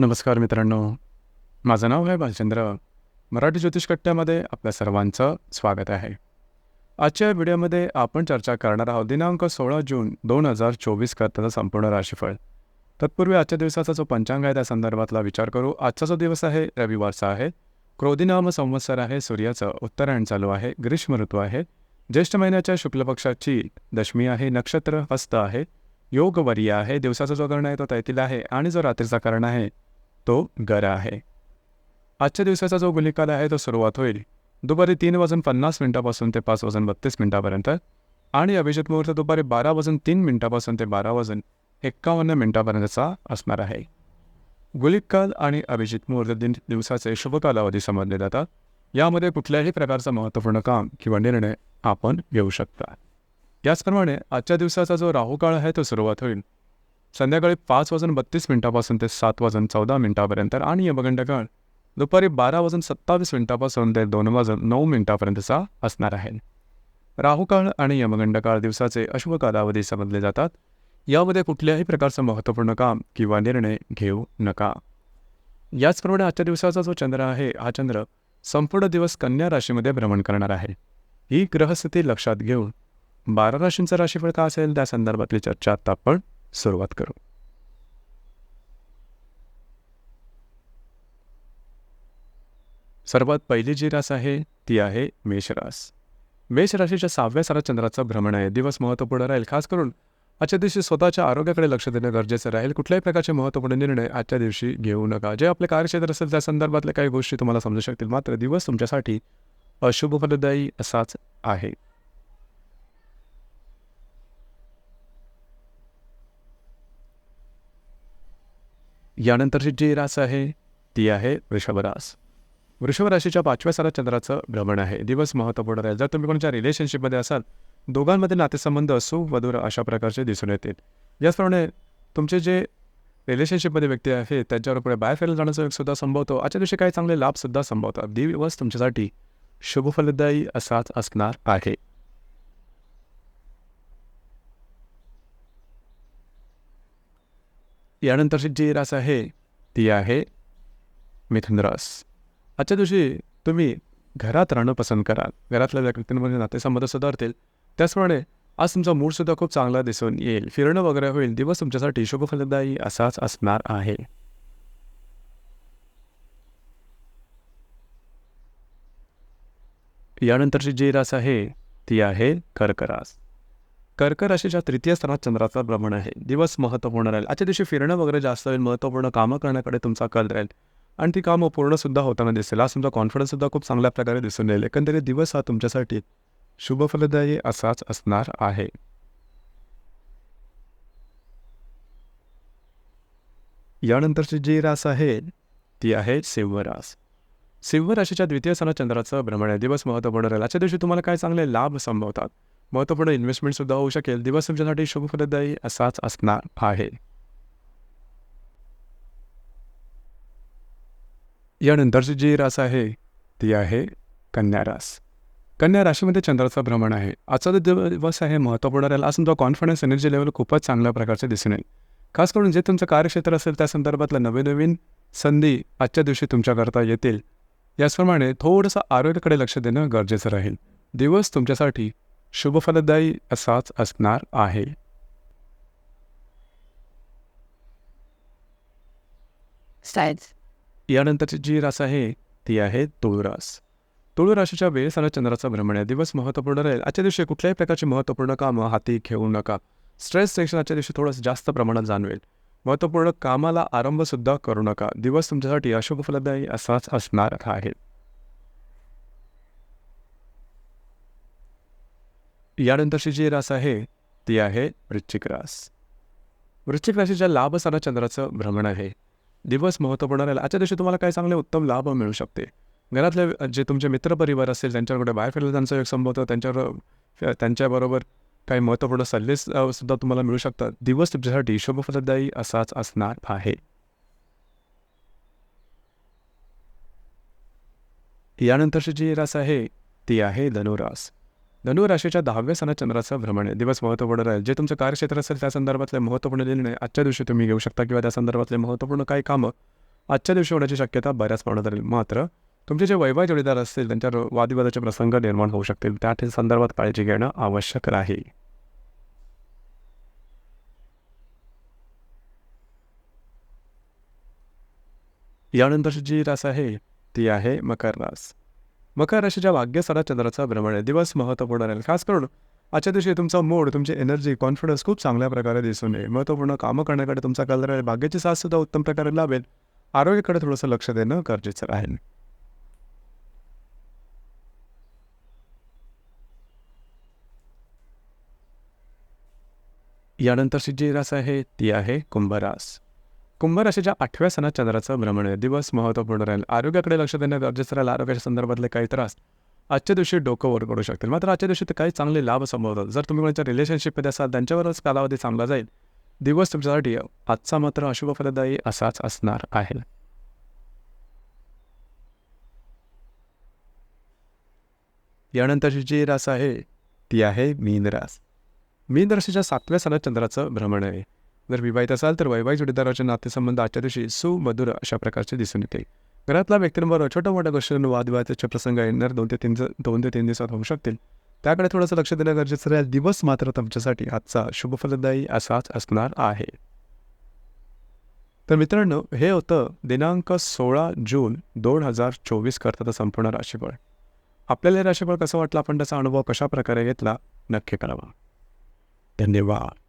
नमस्कार मित्रांनो. माझं नाव आहे भालचंद्र मराठी ज्योतिष कट्ट्यामध्ये आपल्या सर्वांचं स्वागत आहे. आजच्या व्हिडिओमध्ये आपण चर्चा करणार आहोत दिनांक सोळा जून दोन हजार चोवीस करताचा संपूर्ण राशीफळ. तत्पूर्वी आजच्या दिवसाचा जो पंचांग आहे त्या संदर्भातला विचार करू. आजचा जो दिवस आहे रविवारचा आहे. क्रोधिनाम संवत्सर आहे सूर्याचं उत्तरायण चालू आहे ग्रीष्म ऋतू आहे. ज्येष्ठ महिन्याच्या शुक्ल पक्षाची दशमी आहे नक्षत्र हस्त आहे. योग वरीय आहे दिवसाचा जो कर्ण आहे तो तैतील आहे आणि जो रात्रीचा कर्ण आहे तो गरा आहे. आजच्या दिवसाचा जो गुलिकाल आहे तो सुरुवात होईल. दुपारी तीन वाजून पन्नास मिनिटापासून ते पाच वाजून बत्तीस मिनिटापर्यंत आणि अभिजित मुहूर्त दुपारी बारा वाजून तीन मिनिटापासून ते बारा वाजून एक्कावन्न मिनिटापर्यंतचा असणार आहे. गुलिकाल आणि अभिजित मुहूर्त दिन दिवसाचे शुभ कालावधी समजले जातात. यामध्ये कुठल्याही प्रकारचं महत्त्वपूर्ण काम किंवा निर्णय आपण घेऊ शकता. याचप्रमाणे आजच्या दिवसाचा जो राहुकाळ आहे तो सुरुवात होईल. संध्याकाळी पाच वाजून बत्तीस मिनिटापासून ते सात वाजून चौदा मिनिटापर्यंत आणि यमगंड काळ दुपारी बारा वाजून सत्तावीस मिनिटापासून ते दोन वाजून नऊ मिनिटापर्यंतचा असणार आहे राहुकाळ आणि यमगंड काळ दिवसाचे अशुभ कालावधी समजले जातात. यामध्ये कुठल्याही प्रकारचं महत्त्वपूर्ण काम किंवा निर्णय घेऊ नका. याचप्रमाणे आजच्या दिवसाचा जो चंद्र आहे हा चंद्र संपूर्ण दिवस कन्या राशीमध्ये भ्रमण करणार आहे. ही ग्रहस्थिती लक्षात घेऊन बारा राशींचं राशीफळ का असेल? त्या संदर्भातली चर्चा आता आपण सुरुवात करू. सर्वात पहिली जी रास आहे ती आहे मेषरास. मेष राशीच्या सहाव्या सारा चंद्राचा भ्रमण आहे. दिवस महत्त्वपूर्ण राहील. खास करून आजच्या दिवशी स्वतःच्या आरोग्याकडे लक्ष देणं गरजेचं राहील. कुठल्याही प्रकारचे महत्त्वपूर्ण निर्णय आजच्या दिवशी घेऊ नका. जे आपले कार्यक्षेत्र असेल त्या संदर्भातल्या काही गोष्टी तुम्हाला समजू शकतील. मात्र दिवस तुमच्यासाठी अशुभ फलदायी असाच आहे. यानंतरची जी रास आहे ती आहे वृषभरास वृषभ राशीच्या पाचव्या सारा चंद्राचं भ्रमण आहे. दिवस महत्त्वपूर्ण आहे जर तुम्ही कोणाच्या रिलेशनशिपमध्ये असाल दोघांमध्ये नातेसंबंध असो मधुर अशा प्रकारचे दिसून येतील. याचप्रमाणे तुमचे जे रिलेशनशिपमध्ये व्यक्ती आहेत त्यांच्यावर पुढे बाहेर फिरायला जाण्याचा सुद्धा संभवतो. आजच्या दिवशी काही चांगले लाभसुद्धा संभवतात. दिवस तुमच्यासाठी शुभफलदायी असाच असणार आहे. यानंतरची जी रास आहे ती आहे मिथुन रास आजच्या दिवशी तुम्ही घरात राहणं पसंत कराल. घरातल्या व्यक्तींमध्ये नातेसंबंध सुधारतील. त्याचप्रमाणे आज तुमचा मूडसुद्धा खूप चांगला दिसून येईल. फिरणं वगैरे होईल. दिवस तुमच्यासाठी शुभफलदायी असाच असणार आहे. यानंतरची जी रास आहे ती आहे कर्करास कर्क राशीच्या तृतीय स्थानात चंद्राचा भ्रमण आहे. दिवस महत्त्वपूर्ण राहील. आजच्या दिवशी फिरणं वगैरे जास्त होईल. महत्त्वपूर्ण कामं करण्याकडे तुमचा कल राहील. आणि ती कामं पूर्णसुद्धा होताना दिसेल. आज तुमचा कॉन्फिडन्ससुद्धा खूप चांगल्या प्रकारे दिसून येईल. एकंदरीत दिवस हा तुमच्यासाठी शुभफलदायी असाच असणार आहे. यानंतरची जी रास आहे ती आहे सिंहरास. सिंह राशीच्या द्वितीय स्थानात चंद्राचं भ्रमण आहे. दिवस महत्त्वपूर्ण राहील. आजच्या दिवशी तुम्हाला काय चांगले लाभ संभवतात? महत्त्वपूर्ण इन्व्हेस्टमेंटसुद्धा होऊ शकेल. दिवस तुमच्यासाठी शुभफलदायी असाच असणार आहे. यानंतरची जी रास आहे ती आहे कन्या रास. कन्या राशीमध्ये चंद्राचं भ्रमण आहे. आजचा जो दिवस आहे महत्त्वपूर्ण राहील आज तुमचा कॉन्फिडन्स एनर्जी लेवल खूपच चांगल्या प्रकारचे दिसून येईल. खास करून जे तुमचं कार्यक्षेत्र असेल त्या संदर्भातल्या नवीन नवीन संधी आजच्या दिवशी तुमच्याकरता येतील. याचप्रमाणे थोडंसं आरोग्याकडे लक्ष देणं गरजेचं राहील. दिवस तुमच्यासाठी शुभफलदायी असाच असणार आहे. यानंतरची जी रास आहे ती आहे तुळरास तुळ राशीच्या वेळेसाला चंद्राचा भ्रमण आहे दिवस महत्त्वपूर्ण राहील. आजच्या दिवशी कुठल्याही प्रकारची महत्त्वपूर्ण कामं हाती घेऊ नका. स्ट्रेस सेक्शन आजच्या दिवशी थोडंसं जास्त प्रमाणात जाणवेल. महत्त्वपूर्ण कामाला आरंभसुद्धा करू नका. दिवस तुमच्यासाठी अशुभ फलदायी असाच असणार आहे. यानंतरची जी रास आहे ती आहे वृश्चिक रास. वृश्चिक राशीच्या लाभसाला चंद्राचं भ्रमण आहे. दिवस महत्त्वपूर्ण राहिला आजच्या दिवशी तुम्हाला काही चांगले उत्तम लाभ मिळू शकते? घरातले जे तुमचे मित्रपरिवार असेल ज्यांच्याकडे बाहेर फिरलं त्यांचा योग संभवतो त्यांच्यावर त्यांच्याबरोबर काही महत्त्वपूर्ण सल्ले सुद्धा तुम्हाला मिळू शकतात. दिवस तुमच्यासाठी शुभफलदायी असाच असणार आहे. यानंतरची जी रास आहे ती आहे धनुरास. धनुराशीच्या दहाव्या सणात भ्रमण. दिवस महत्त्वपूर्ण राहील. जे तुमचं कार्यक्षेत्र असेल त्या संदर्भातले महत्त्वपूर्ण निर्णय आजच्या दिवशी तुम्ही घेऊ शकता किंवा त्या संदर्भातले महत्त्वपूर्ण काही कामं आजच्या दिवशी होण्याची शक्यता बऱ्याच प्रमाणात राहील. मात्र तुमचे जे वैवाह जोडीदार असतील त्यांच्या वादविवादाचे प्रसंग निर्माण होऊ शकतील. त्या संदर्भात काळजी घेणं आवश्यक राहील. यानंतरची जी रास आहे ती आहे मकर रास. मकर राशीच्या भाग्यस्थानात चंद्राचा भ्रमण आहे दिवस महत्त्वपूर्ण राहील. खास करून आजच्या दिवशी तुमचा मूड तुमची एनर्जी कॉन्फिडन्स खूप चांगल्या प्रकारे दिसून येईल. महत्त्वपूर्ण कामं करण्याकडे तुमचा कल राहील भाग्याची साथ सुद्धा उत्तम प्रकारे लाभेल आरोग्याकडे थोडंसं लक्ष देणं गरजेचं राहील. यानंतरची जी रास आहे ती आहे कुंभरास कुंभ राशीच्या आठव्या सणात चंद्राचं भ्रमण आहे. दिवस महत्त्वपूर्ण राहील. आरोग्याकडे लक्ष देणं गरजेचं राहील. आरोग्याच्या संदर्भातले काही त्रास आजच्या दिवशी डोकं वर करू शकतील. मात्र आजच्या दिवशी ते काही चांगले लाभ संभवतात. जर तुम्ही कोणाच्या रिलेशनशिपमध्ये असाल त्यांच्यावरच कालावधी चांगला जाईल. दिवस तुमच्यासाठी आजचा मात्र अशुभ फलदायी असाच असणार आहे. यानंतरची जी रास आहे ती आहे मीन रास. मीन राशीच्या सातव्या सणात चंद्राचं भ्रमण आहे. जर विवाहित असाल तर वैवाहिक जोडीदाराचे नातेसंबंध आजच्या दिवशी सुमधुर अशा प्रकारचे दिसून येते. घरातल्या व्यक्तींवर छोट्या मोठ्या गोष्टींवर वादविवादाचे प्रसंग येणार दोन ते तीन दोन ते तीन दिवसात होऊ शकतील. त्याकडे थोडंसं लक्ष देणं गरजेचं राहील. दिवस मात्र तुमच्यासाठी आजचा शुभफलदायी असाच असणार आहे. तर मित्रांनो हे होतं दिनांक सोळा जून दोन हजार चोवीस करता संपूर्ण राशीफळ. आपल्याला हे राशीफळ कसं वाटलं? आपण त्याचा अनुभव कशाप्रकारे घेतला? नक्की करावा धन्यवाद.